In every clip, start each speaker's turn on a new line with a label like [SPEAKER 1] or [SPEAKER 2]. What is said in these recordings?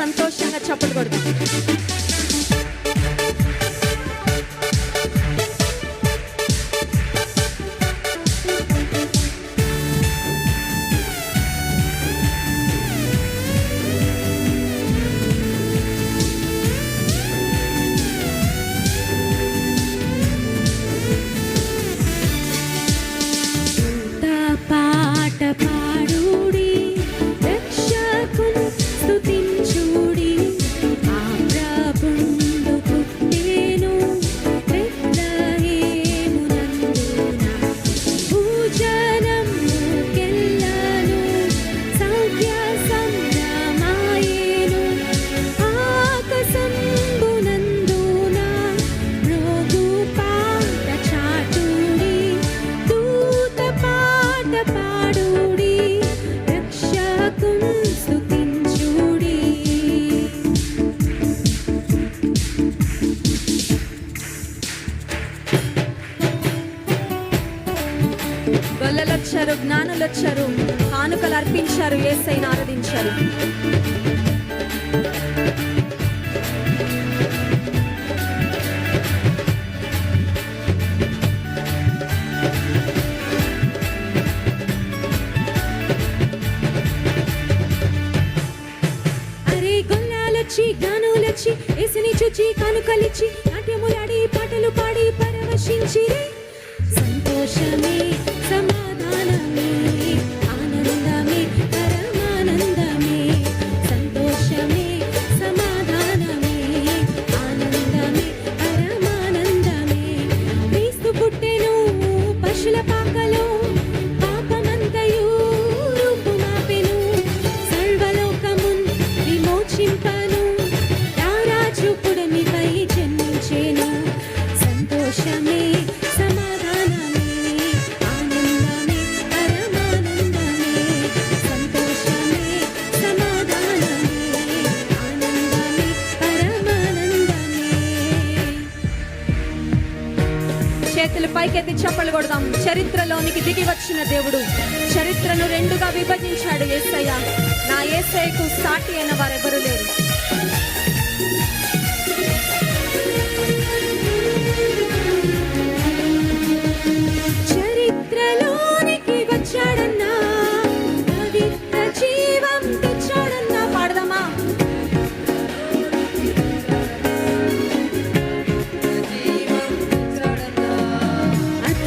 [SPEAKER 1] సంతోషంగా చప్పలు కొడుతుంది. వచ్చారు జ్ఞానులు వచ్చారు కానుకలు అర్పించారు ఏసైని ఆరాధించారు. అరే గొల్లాలొచ్చి జ్ఞానులొచ్చి ఏసుని కానుకలిచ్చి నాట్యములాడి పాటలు పాడి పరవశించిరి. సంతోషమే పైకెత్తి చప్పలు కొడదాం. చరిత్రలోనికి దిగి వచ్చిన దేవుడు చరిత్రను రెండుగా విభజించాడు యేసయ్య నా ఏసయ్యకు సాటి అయిన వారెవరూ లేరు.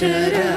[SPEAKER 1] picture